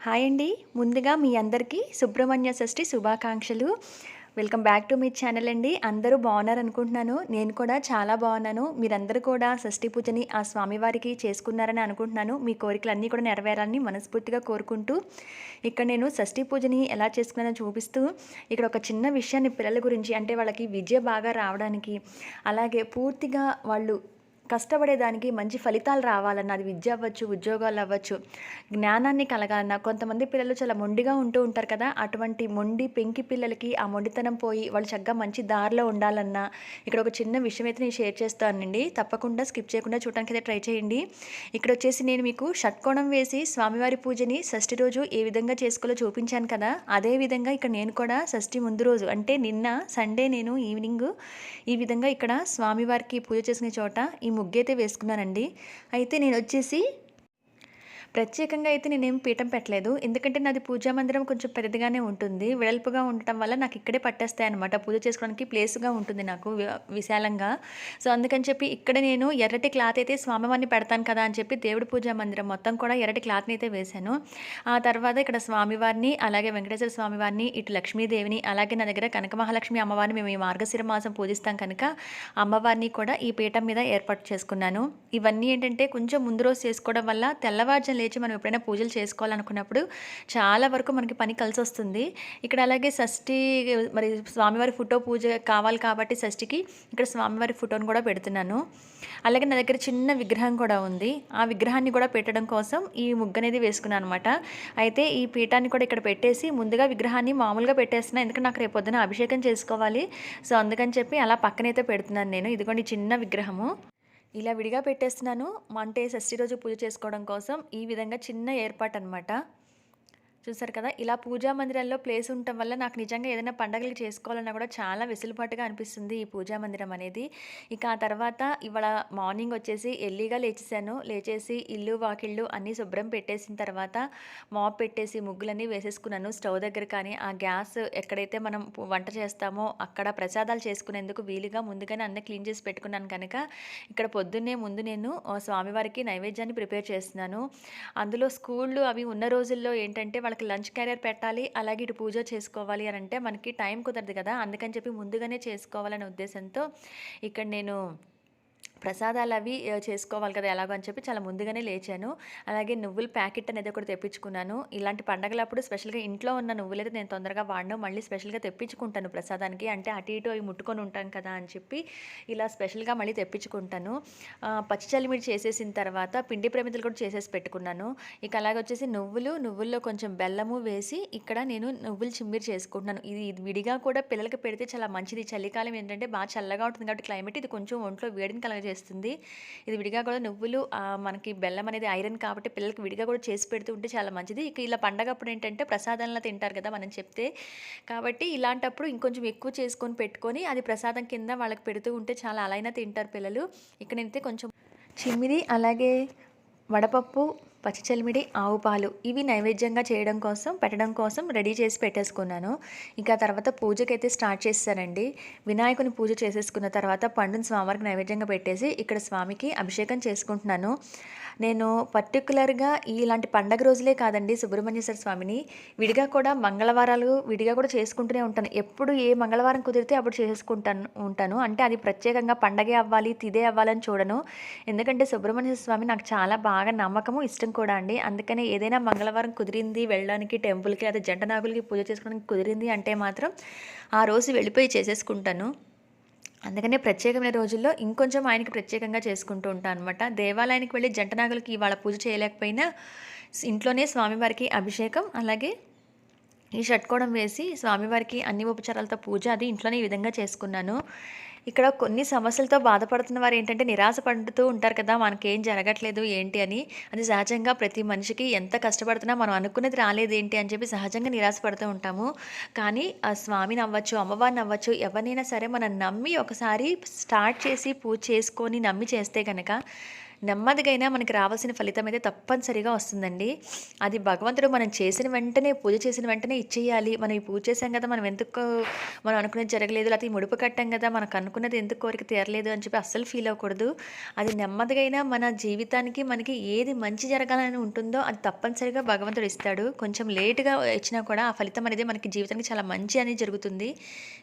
Hi అండి. ముందుగా మీ అందరికీ సుబ్రహ్మణ్య షష్ఠి శుభాకాంక్షలు. వెల్కమ్ బ్యాక్ టు మీ ఛానల్ అండి. అందరూ బాగున్నారు అనుకుంటున్నాను. నేను కూడా చాలా బాగున్నాను. మీరందరూ కూడా షష్ఠి పూజని ఆ స్వామివారికి చేసుకున్నారని అనుకుంటున్నాను. మీ కోరికలన్నీ కూడా నెరవేరాలని మనస్ఫూర్తిగా కోరుకుంటూ ఇక్కడ నేను షష్ఠి పూజని ఎలా చేసుకున్నానో చూపిస్తూ ఇక్కడ ఒక చిన్న విషయాన్ని పిల్లల గురించి అంటే వాళ్ళకి విద్య బాగా రావడానికి అలాగే పూర్తిగా వాళ్ళు కష్టపడేదానికి మంచి ఫలితాలు రావాలన్న అది విద్య అవ్వచ్చు ఉద్యోగాలు అవ్వచ్చు జ్ఞానాన్ని కలగాలన్న కొంతమంది పిల్లలు చాలా మొండిగా ఉంటూ ఉంటారు కదా అటువంటి మొండి పెంకి పిల్లలకి ఆ మొండితనం పోయి వాళ్ళు చక్కగా మంచి దారిలో ఉండాలన్నా ఇక్కడ ఒక చిన్న విషయం అయితే నేను షేర్ చేస్తానండి. తప్పకుండా స్కిప్ చేయకుండా చూడడానికి అయితే ట్రై చేయండి. ఇక్కడ వచ్చేసి నేను మీకు షట్కోణం వేసి స్వామివారి పూజని షష్ఠి రోజు ఏ విధంగా చేసుకోవాలో చూపించాను కదా అదే విధంగా ఇక్కడ నేను కూడా షష్ఠి ముందు రోజు అంటే నిన్న సండే నేను ఈవినింగ్ ఈ విధంగా ఇక్కడ స్వామివారికి పూజ చేసిన చోట ఈ ముగ్గైతే వేసుకున్నానండి. అయితే నేను వచ్చేసి ప్రత్యేకంగా అయితే నేనేం పీఠం పెట్టలేదు. ఎందుకంటే నాది పూజా మందిరం కొంచెం పెద్దగానే ఉంటుంది. వెడల్పుగా ఉండటం వల్ల నాకు ఇక్కడే పట్టేస్తాయి అనమాట పూజ చేసుకోవడానికి ప్లేస్గా ఉంటుంది నాకు విశాలంగా. సో అందుకని చెప్పి ఇక్కడ నేను ఎర్రటి క్లాత్ అయితే స్వామివారిని పెడతాను కదా అని చెప్పి దేవుడి పూజా మందిరం మొత్తం కూడా ఎర్రటి క్లాత్ని అయితే వేశాను. ఆ తర్వాత ఇక్కడ స్వామివారిని అలాగే వెంకటేశ్వర స్వామివారిని ఇటు లక్ష్మీదేవిని అలాగే నా దగ్గర కనక మహాలక్ష్మి అమ్మవారిని మేము ఈ మార్గశిర మాసం పూజిస్తాం కనుక అమ్మవారిని కూడా ఈ పీఠం మీద ఏర్పాటు చేసుకున్నాను. ఇవన్నీ ఏంటంటే కొంచెం ముందు రోజు చేసుకోవడం వల్ల తెల్లవారుజాము లేచి మనం ఎప్పుడైనా పూజలు చేసుకోవాలనుకున్నప్పుడు చాలా వరకు మనకి పని కలిసి వస్తుంది ఇక్కడ అలాగే షష్ఠి మరి స్వామివారి ఫోటో పూజ కావాలి కాబట్టి షష్ఠికి ఇక్కడ స్వామివారి ఫోటోని కూడా పెడుతున్నాను. అలాగే నా దగ్గర చిన్న విగ్రహం కూడా ఉంది. ఆ విగ్రహాన్ని కూడా పెట్టడం కోసం ఈ ముగ్గు అనేది వేసుకున్నాను అనమాట అయితే ఈ పీఠాన్ని కూడా ఇక్కడ పెట్టేసి ముందుగా విగ్రహాన్ని మామూలుగా పెట్టేస్తున్నా ఎందుకంటే నాకు రేపు పొద్దున అభిషేకం చేసుకోవాలి. సో అందుకని చెప్పి అలా పక్కనైతే పెడుతున్నాను నేను. ఇదిగోండి చిన్న విగ్రహము. ఇలా విడిగా పెట్టేస్తున్నాను. అంటే షష్ఠి రోజు పూజ చేసుకోవడం కోసం ఈ విధంగా చిన్న ఏర్పాటు అనమాట చూసారు కదా? ఇలా పూజా మందిరాల్లో ప్లేస్ ఉండటం వల్ల నాకు నిజంగా ఏదైనా పండగలు చేసుకోవాలన్నా కూడా చాలా వెసులుబాటుగా అనిపిస్తుంది ఈ పూజా మందిరం అనేది. ఇక ఆ తర్వాత ఇవాళ మార్నింగ్ వచ్చేసి ఎల్లీగా లేచేసాను లేచేసి ఇల్లు వాకిళ్ళు అన్నీ శుభ్రం పెట్టేసిన తర్వాత మాప్ పెట్టేసి ముగ్గులన్నీ వేసేసుకున్నాను. స్టవ్ దగ్గర కానీ ఆ గ్యాస్ ఎక్కడైతే మనం వంట చేస్తామో అక్కడ ప్రసాదాలు చేసుకునేందుకు వీలుగా ముందుగానే అన్నీ క్లీన్ చేసి పెట్టుకున్నాను కనుక ఇక్కడ పొద్దున్నే ముందు నేను స్వామివారికి నైవేద్యాన్ని ప్రిపేర్ చేస్తున్నాను. అందులో స్కూళ్ళు అవి ఉన్న రోజుల్లో ఏంటంటే వాళ్ళకి లంచ్ క్యారియర్ పెట్టాలి అలాగే ఇటు పూజ చేసుకోవాలి అని అంటే మనకి టైం కుదరదు కదా. అందుకని చెప్పి ముందుగానే చేసుకోవాలనే ఉద్దేశంతో ఇక్కడ నేను ప్రసాదాలు అవి చేసుకోవాలి కదా ఎలాగో అని చెప్పి చాలా ముందుగానే లేచాను. అలాగే నువ్వుల ప్యాకెట్ అనేది ఒకటి తెప్పించుకున్నాను. ఇలాంటి పండగలప్పుడు స్పెషల్గా ఇంట్లో ఉన్న నువ్వులైతే నేను తొందరగా వాడను. మళ్ళీ స్పెషల్గా తెప్పించుకుంటాను ప్రసాదానికి. అంటే అటు ఇటు అవి ముట్టుకొని ఉంటాం కదా అని చెప్పి ఇలా స్పెషల్గా మళ్ళీ తెప్పించుకుంటాను. పచ్చిచల్లిమిడి పచ్చి చేసేసిన తర్వాత పిండి ప్రమిదలు కూడా చేసేసి పెట్టుకున్నాను. ఇక అలాగే వచ్చేసి నువ్వులు నువ్వుల్లో కొంచెం బెల్లము వేసి ఇక్కడ నేను నువ్వులు చిమ్మిరి చేసుకుంటున్నాను. ఇది విడిగా కూడా పిల్లలకి పెడితే చాలా మంచిది. చలికాలం ఏంటంటే బాగా చల్లగా ఉంటుంది కాబట్టి క్లైమేట్ ఇది కొంచెం ఒంట్లో వేడిని చేస్తుంది. ఇది విడిగా కూడా నువ్వులు మనకి బెల్లం అనేది ఐరన్ కాబట్టి పిల్లలకి విడిగా కూడా చేసి పెడుతూ ఉంటే చాలా మంచిది. ఇక ఇలా పండగప్పుడు ఏంటంటే ప్రసాదంలా తింటారు కదా మనం చెప్తే. కాబట్టి ఇలాంటప్పుడు ఇంకొంచెం ఎక్కువ చేసుకొని పెట్టుకొని అది ప్రసాదం కింద వాళ్ళకి పెడుతూ ఉంటే చాలా అలా తింటారు పిల్లలు. ఇక్కడైతే కొంచెం చిమ్మిది అలాగే వడపప్పు పచ్చిచల్మిడి ఆవుపాలు ఆవు పాలు ఇవి నైవేద్యంగా చేయడం కోసం పెట్టడం కోసం రెడీ చేసి పెట్టేసుకున్నాను. ఇంకా తర్వాత పూజకైతే స్టార్ట్ చేస్తానండి వినాయకుని పూజ చేసేసుకున్న తర్వాత పండుని స్వామివారికి నైవేద్యంగా పెట్టేసి ఇక్కడ స్వామికి అభిషేకం చేసుకుంటున్నాను. నేను పర్టికులర్గా ఇలాంటి పండగ రోజులే కాదండి సుబ్రహ్మణ్యేశ్వర స్వామిని. విడిగా కూడా మంగళవారాలు విడిగా కూడా చేసుకుంటూనే ఉంటాను. ఎప్పుడు ఏ మంగళవారం కుదిరితే అప్పుడు చేసుకుంటాను ఉంటాను. అంటే అది ప్రత్యేకంగా పండగే అవ్వాలి తిదే అవ్వాలని చూడను. ఎందుకంటే సుబ్రహ్మణ్యేశ్వర స్వామి నాకు చాలా బాగా నమ్మకము ఇష్టం కూడా అండి. అందుకనే ఏదైనా మంగళవారం కుదిరింది వెళ్ళడానికి టెంపుల్కి లేదా జంట నాగులకి పూజ చేసుకోవడానికి కుదిరింది అంటే మాత్రం ఆ రోజు వెళ్ళిపోయి చేసేసుకుంటాను. అందుకనే ప్రత్యేకమైన రోజుల్లో ఇంకొంచెం ఆయనకి ప్రత్యేకంగా చేసుకుంటూ ఉంటాను అనమాట దేవాలయానికి వెళ్ళి జంటనాగులకి ఇవాళ పూజ చేయలేకపోయినా ఇంట్లోనే స్వామివారికి అభిషేకం అలాగే ఈ షట్కోణం వేసి స్వామివారికి అన్ని ఉపచారాలతో పూజ అది ఇంట్లోనే ఈ విధంగా చేసుకున్నాను. ఇక్కడ కొన్ని సమస్యలతో బాధపడుతున్న వారు ఏంటంటే నిరాశ పడుతూ ఉంటారు కదా మనకేం జరగట్లేదు ఏంటి అని. అది సహజంగా ప్రతి మనిషికి ఎంత కష్టపడుతున్నా మనం అనుకున్నది రాలేదు ఏంటి అని చెప్పి సహజంగా నిరాశ పడుతూ ఉంటాము. కానీ ఆ స్వామిని అవ్వచ్చు అమ్మవారిని అవ్వచ్చు ఎవరినైనా సరే మనం నమ్మి ఒకసారి స్టార్ట్ చేసి పూజ చేసుకొని నమ్మి చేస్తే కనుక నెమ్మదిగైనా మనకి రావాల్సిన ఫలితం అయితే తప్పనిసరిగా వస్తుందండి. అది భగవంతుడు మనం చేసిన వెంటనే పూజ చేసిన వెంటనే ఇచ్చేయాలి. మనం ఈ పూజ చేసాం కదా మనం ఎందుకు మనం అనుకునేది జరగలేదు లేకపోతే ముడుపు కట్టాం కదా మనకు అనుకున్నది ఎందుకు కోరిక తీరలేదు అని చెప్పి అస్సలు ఫీల్ అవ్వకూడదు. అది నెమ్మదిగైనా మన జీవితానికి మనకి ఏది మంచి జరగాలని ఉంటుందో అది తప్పనిసరిగా భగవంతుడు ఇస్తాడు. కొంచెం లేటుగా ఇచ్చినా కూడా ఆ ఫలితం అనేది మనకి జీవితానికి చాలా మంచి అనేది జరుగుతుంది.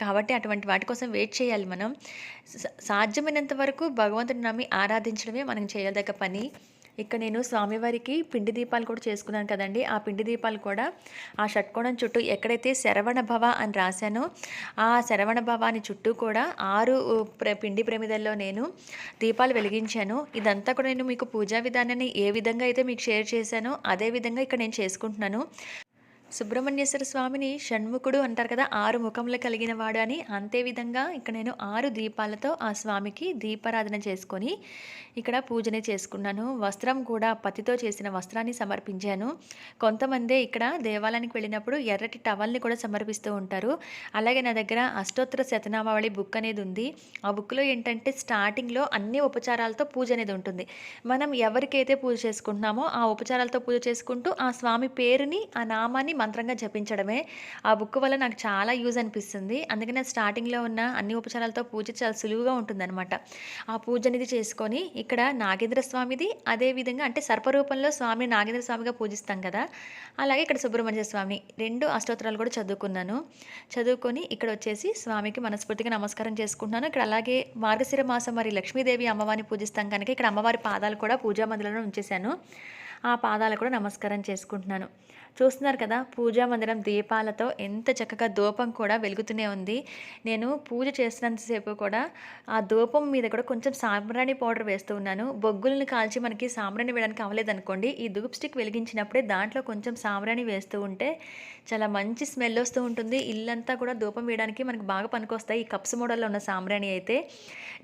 కాబట్టి అటువంటి వాటి కోసం వెయిట్ చేయాలి మనం. సా- సాధ్యమైనంత వరకు భగవంతుని నమ్మి ఆరాధించడమే మనం చేయదగ్గ పని. ఇక్కడ నేను స్వామివారికి పిండి దీపాలు కూడా చేసుకున్నాను కదండి. ఆ పిండి దీపాలు కూడా ఆ షట్కోణం చుట్టూ ఎక్కడైతే శరవణ భవ అని రాశానో ఆ శరవణ భవాని చుట్టూ కూడా ఆరు ప్ర- పిండి ప్రమిదల్లో నేను దీపాలు వెలిగించాను. ఇదంతా కూడా నేను మీకు పూజా విధానాన్ని ఏ విధంగా అయితే మీకు షేర్ చేశానో అదే విధంగా ఇక్కడ నేను చేసుకుంటున్నాను. సుబ్రహ్మణ్యేశ్వర స్వామిని షణ్ముఖుడు అంటారు కదా ఆరు ముఖములు కలిగిన వాడు అని. అంతే విధంగా ఇక్కడ నేను ఆరు దీపాలతో ఆ స్వామికి దీపారాధన చేసుకొని ఇక్కడ పూజనే చేసుకున్నాను. వస్త్రం కూడా పతితో చేసిన వస్త్రాన్ని సమర్పించాను. కొంతమంది ఇక్కడ దేవాలయానికి వెళ్ళినప్పుడు ఎర్రటి టవల్ని కూడా సమర్పిస్తూ ఉంటారు. అలాగే నా దగ్గర అష్టోత్తర శతనామావళి బుక్ అనేది ఉంది. ఆ బుక్లో ఏంటంటే స్టార్టింగ్లో అన్ని ఉపచారాలతో పూజ అనేది ఉంటుంది. మనం ఎవరికైతే పూజ చేసుకుంటున్నామో ఆ ఉపచారాలతో పూజ చేసుకుంటూ ఆ స్వామి పేరుని ఆ నామాన్ని మంత్రంగా జపించడమే. ఆ బుక్ వల్ల నాకు చాలా యూజ్ అనిపిస్తుంది. అందుకనే స్టార్టింగ్లో ఉన్న అన్ని ఉపచారాలతో పూజ చాలా సులువుగా ఉంటుందన్నమాట. ఆ పూజ అనేది చేసుకొని ఇక్కడ నాగేంద్ర స్వామిది అదే విధంగా అంటే సర్పరూపంలో స్వామిని నాగేంద్ర స్వామిగా పూజిస్తాం కదా. అలాగే ఇక్కడ సుబ్రహ్మణ్య స్వామి రెండు అష్టోత్తరాలు కూడా చదువుకున్నాను. చదువుకొని ఇక్కడ వచ్చేసి స్వామికి మనస్ఫూర్తిగా నమస్కారం చేసుకుంటున్నాను. ఇక్కడ అలాగే మార్గశిర మాసం మరి లక్ష్మీదేవి అమ్మవారిని పూజిస్తాం కనుక ఇక్కడ అమ్మవారి పాదాలు కూడా పూజా మందిరంలో ఉంచేశాను. ఆ పాదాలు కూడా నమస్కారం చేసుకుంటున్నాను. చూస్తున్నారు కదా పూజా మందిరం దీపాలతో ఎంత చక్కగా దూపం కూడా వెలుగుతూనే ఉంది. నేను పూజ చేసినంతసేపు కూడా ఆ దూపం మీద కూడా కొంచెం సాంబ్రాణి పౌడర్ వేస్తూ ఉన్నాను. బొగ్గులను కాల్చి మనకి సాంబ్రాణి వేయడానికి అవ్వలేదనుకోండి. ఈ ధూప్ స్టిక్ వెలిగించినప్పుడే దాంట్లో కొంచెం సాంబ్రాణి వేస్తూ ఉంటే చాలా మంచి స్మెల్ వస్తూ ఉంటుంది. ఇల్లంతా కూడా ధూపం వేయడానికి మనకు బాగా పనికొస్తాయి. ఈ కప్స్ మోడల్లో ఉన్న సాంబ్రాణి అయితే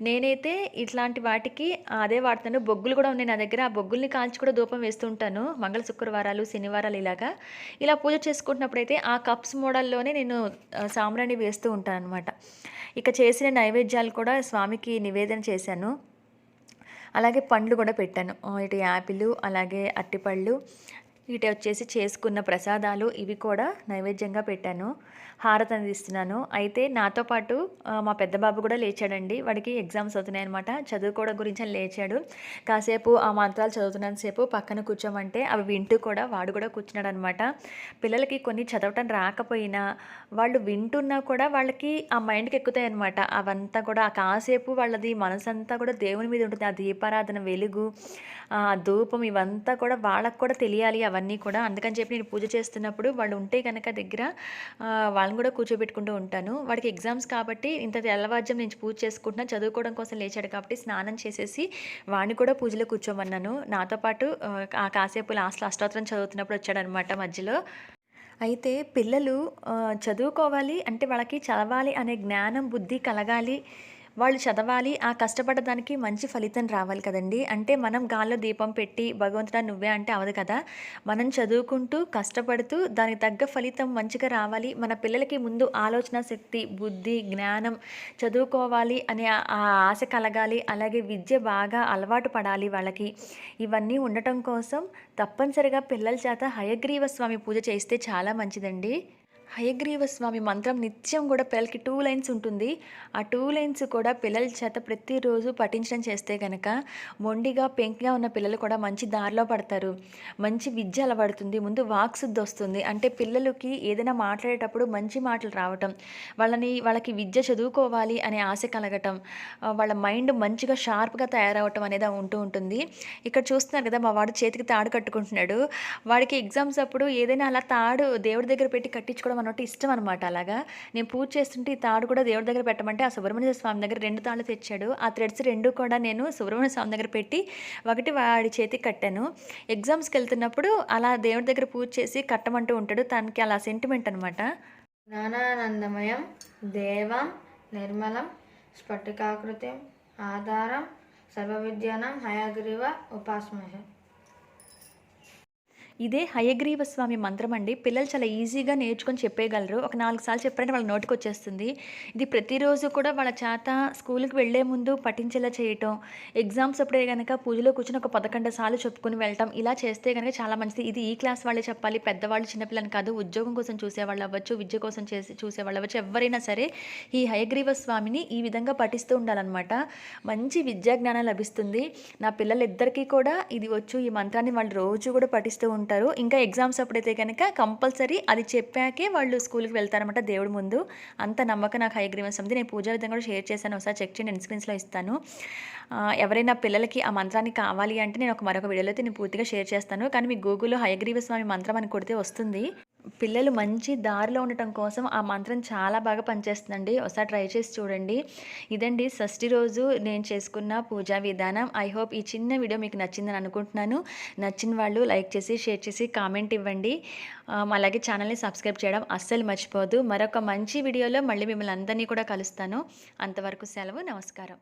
నేనైతే ఇట్లాంటి వాటికి అదే వాడుతాను. బొగ్గులు కూడా ఉన్నాయి నా దగ్గర. ఆ బొగ్గుల్ని కాల్చి కూడా ధూపం వేస్తూ ఉంటాను. మంగళ శుక్రవారాలు శనివారాలు ఇలాగా. ఇలా పూజ చేసుకుంటున్నప్పుడైతే ఆ కప్స్ మోడల్లోనే నేను సాంబ్రాణి వేస్తూ ఉంటాను అనమాట ఇక చేసిన నైవేద్యాలు కూడా స్వామికి నివేదన చేశాను. అలాగే పండ్లు కూడా పెట్టాను. ఇటు యాపిల్ అలాగే అట్టిపళ్ళు ఇటు వచ్చేసి చేసుకున్న ప్రసాదాలు ఇవి కూడా నైవేద్యంగా పెట్టాను. హారతి అందిస్తున్నాను. అయితే నాతో పాటు మా పెద్ద బాబు కూడా లేచాడండి. వాడికి ఎగ్జామ్స్ అవుతున్నాయి అనమాట చదువుకోవడం గురించి లేచాడు. కాసేపు ఆ మంత్రాలు చదువుతున్నంతసేపు పక్కన కూర్చోమంటే అవి వింటూ కూడా వాడు కూడా కూర్చున్నాడు అనమాట పిల్లలకి కొన్ని చదవటం రాకపోయినా వాళ్ళు వింటున్నా కూడా వాళ్ళకి ఆ మైండ్కి ఎక్కుతాయి అనమాట అవంతా కూడా ఆ కాసేపు వాళ్ళది మనసంతా కూడా దేవుని మీద ఉంటుంది. ఆ దీపారాధన వెలుగు ఆ ధూపం ఇవంతా కూడా వాళ్ళకు కూడా తెలియాలి అవన్నీ కూడా. అందుకని చెప్పి నేను పూజ చేస్తున్నప్పుడు వాళ్ళు ఉంటే కనుక దగ్గర వాళ్ళ వాళ్ళని కూడా కూర్చోబెట్టుకుంటూ ఉంటాను. వాడికి ఎగ్జామ్స్ కాబట్టి ఇంత తెల్లవారుజాము నేను పూజ చేసుకుంటున్నా చదువుకోవడం కోసం లేచాడు కాబట్టి స్నానం చేసేసి వాడిని కూడా పూజలో కూర్చోమన్నాను. నాతో పాటు ఆ, కాసేపు లాస్ట్లో అష్టోత్తరం చదువుతున్నప్పుడు వచ్చాడనమాట మధ్యలో. అయితే పిల్లలు చదువుకోవాలి అంటే వాళ్ళకి చదవాలి అనే జ్ఞానం బుద్ధి కలగాలి వాళ్ళు చదవాలి ఆ కష్టపడడానికి మంచి ఫలితం రావాలి కదండి. అంటే మనం గాల్లో దీపం పెట్టి భగవంతుడా నువ్వే అంటే అవదు కదా. మనం చదువుకుంటూ కష్టపడుతూ దానికి తగ్గ ఫలితం మంచిగా రావాలి. మన పిల్లలకి ముందు ఆలోచన శక్తి బుద్ధి జ్ఞానం చదువుకోవాలి అనే ఆ- ఆ ఆశ కలగాలి. అలాగే విద్య బాగా అలవాటు పడాలి వాళ్ళకి. ఇవన్నీ ఉండటం కోసం తప్పనిసరిగా పిల్లల చేత హయగ్రీవ స్వామి పూజ చేస్తే చాలా మంచిదండి. హయగ్రీవ స్వామి మంత్రం నిత్యం కూడా పిల్లలకి టూ లైన్స్ ఉంటుంది. ఆ టూ లైన్స్ కూడా పిల్లల చేత ప్రతిరోజు పఠించడం చేస్తే కనుక మొండిగా పెంకిగా ఉన్న పిల్లలు కూడా మంచి దారిలో పడతారు. మంచి విద్య అలవడుతుంది. ముందు వాక్శుద్ధి వస్తుంది. అంటే పిల్లలకి ఏదైనా మాట్లాడేటప్పుడు మంచి మాటలు రావటం వాళ్ళని వాళ్ళకి విద్య చదువుకోవాలి అనే ఆశ కలగటం వాళ్ళ మైండ్ మంచిగా షార్ప్గా తయారవటం అనేది ఉంటూ ఉంటుంది. ఇక్కడ చూస్తున్నారు కదా మా వాడు చేతికి తాడు కట్టుకుంటున్నాడు. వాడికి ఎగ్జామ్స్ అప్పుడు ఏదైనా అలా తాడు దేవుడి దగ్గర పెట్టి కట్టించుకోవడం అన్నట్టు ఇష్టం అనమాట అలాగా. నేను పూజ చేస్తుంటే ఈ తాడు కూడా దేవుడి దగ్గర పెట్టమంటే ఆ సుబ్రహ్మణ్య స్వామి దగ్గర రెండు తాళ్ళు తెచ్చాడు. ఆ థ్రెడ్స్ రెండు కూడా నేను సుబ్రహ్మణ్య స్వామి దగ్గర పెట్టి ఒకటి వాడి చేతికి కట్టాను. ఎగ్జామ్స్కి వెళ్తున్నప్పుడు అలా దేవుడి దగ్గర పూజ చేసి కట్టమంటూ ఉంటాడు. తనకి అలా సెంటిమెంట్ అనమాట జ్ఞానానందమయం దేవం నిర్మలం స్ఫటికాకృతి ఆధారం సర్వవిద్యానం హయగ్రీవ ఉపాస్మహే. ఇదే హయగ్రీవ స్వామి మంత్రం అండి. పిల్లలు చాలా ఈజీగా నేర్చుకొని చెప్పేయగలరు. ఒక నాలుగు సార్లు చెప్పారంటే వాళ్ళ నోటికి వచ్చేస్తుంది. ఇది ప్రతిరోజు కూడా వాళ్ళ చేత స్కూల్కి వెళ్ళే ముందు పఠించేలా చేయటం ఎగ్జామ్స్ అప్పుడే కనుక పూజలో కూర్చొని ఒక పదకొండు సార్లు చెప్పుకుని వెళ్ళటం ఇలా చేస్తే కనుక చాలా మంచిది. ఇది ఈ క్లాస్ వాళ్ళే చెప్పాలి. పెద్దవాళ్ళు చిన్నపిల్లని కాదు. ఉద్యోగం కోసం చూసేవాళ్ళు అవ్వచ్చు విద్య కోసం చేసి చూసేవాళ్ళు అవ్వచ్చు. ఎవరైనా సరే ఈ హయగ్రీవ స్వామిని ఈ విధంగా పఠిస్తూ ఉండాలన్నమాట. మంచి విద్యా జ్ఞానం లభిస్తుంది. నా పిల్లలిద్దరికీ కూడా ఇది వచ్చు. ఈ మంత్రాన్ని వాళ్ళు రోజు కూడా పఠిస్తూ ఉంటారు. ఇంకా ఎగ్జామ్స్ అప్పుడైతే కనుక కంపల్సరీ అది చెప్పాకే వాళ్ళు స్కూల్కి వెళ్తారనమాట దేవుడి ముందు. అంత నమ్మకం నాకు హయగ్రీవ ఉంది. నేను పూజా విధంగా కూడా షేర్ చేశాను. ఒకసారి చెక్ చేయండి ఇన్స్క్రీన్స్లో ఇస్తాను. ఎవరైనా పిల్లలకి ఆ మంత్రాన్ని కావాలి అంటే నేను ఒక మరొక వీడియోలో అయితే నేను పూర్తిగా షేర్ చేస్తాను. కానీ మీ గూగుల్లో హయగ్రీవ స్వామి మంత్రం అని కొడితే వస్తుంది. పిల్లలు మంచి దారిలో ఉండటం కోసం ఆ మంత్రం చాలా బాగా పనిచేస్తుందండి. ఒకసారి ట్రై చేసి చూడండి. ఇదండి షష్ఠి రోజు నేను చేసుకున్న పూజా విధానం. ఐ హోప్ ఈ చిన్న వీడియో మీకు నచ్చిందని అనుకుంటున్నాను. నచ్చిన వాళ్ళు లైక్ చేసి షేర్ చేసి కామెంట్ ఇవ్వండి. అలాగే ఛానల్ని సబ్స్క్రైబ్ చేయడం అస్సలు మర్చిపోదు మరొక మంచి వీడియోలో మళ్ళీ మిమ్మల్ని అందరినీ కూడా కలుస్తాను. అంతవరకు సెలవు నమస్కారం.